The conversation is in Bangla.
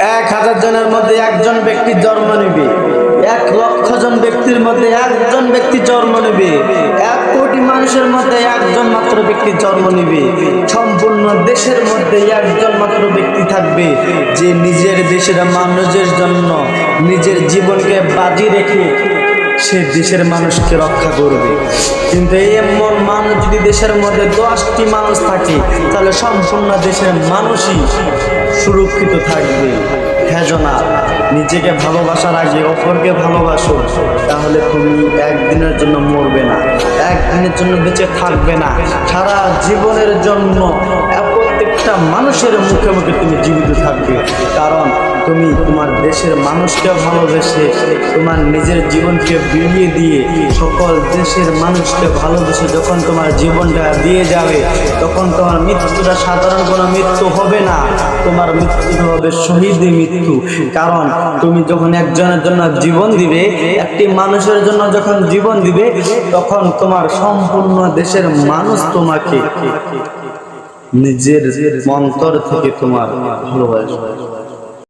এক হাজার জনের মধ্যে একজন ব্যক্তি জন্ম নেবে। এক লক্ষ জন ব্যক্তির মধ্যে একজন ব্যক্তি জন্ম নেবে। এক কোটি মানুষের মধ্যে একজন মাত্র ব্যক্তি জন্ম নেবে। সম্পূর্ণ দেশের মধ্যে একজন মাত্র ব্যক্তি থাকবে যে নিজের দেশের মানুষের জন্য নিজের জীবনকে বাজি রেখে সে দেশের মানুষকে রক্ষা করবে। কিন্তু এমন মানুষ যদি দেশের মধ্যে দশটি মানুষ থাকে, তাহলে সম্পূর্ণ দেশের মানুষই সুরক্ষিত থাকবে। হেজনা নিজেকে ভালোবাসার আগে অপরকে ভালোবাসো, তাহলে তুমি একদিনের জন্য মরবে না। একদিনের জন্য বেঁচে থাকবে না। সারা জীবনের জন্য প্রত্যেকটা মানুষের মুখে মুখে তুমি জীবিত থাকবে। কারণ তুমি তোমার দেশের মানুষকে ভালোবেসে, তোমার নিজের জীবনকে বিলিয়ে দিয়ে সকল দেশের মানুষকে ভালোবেসে যখন তোমার জীবনটা দিয়ে যাবে, তখন তোমার মৃত্যুটা সাধারণ কোনো মৃত্যু হবে না। তোমার মৃত্যু হবে শহীদ মৃত্যু। কারণ তুমি যখন একজনের জন্য জীবন দিবে, একটি মানুষের জন্য যখন জীবন দিবে, তখন তোমার সম্পূর্ণ দেশের মানুষ তোমাকে নিজের মন্তর থেকে তোমার ভালোবাসবে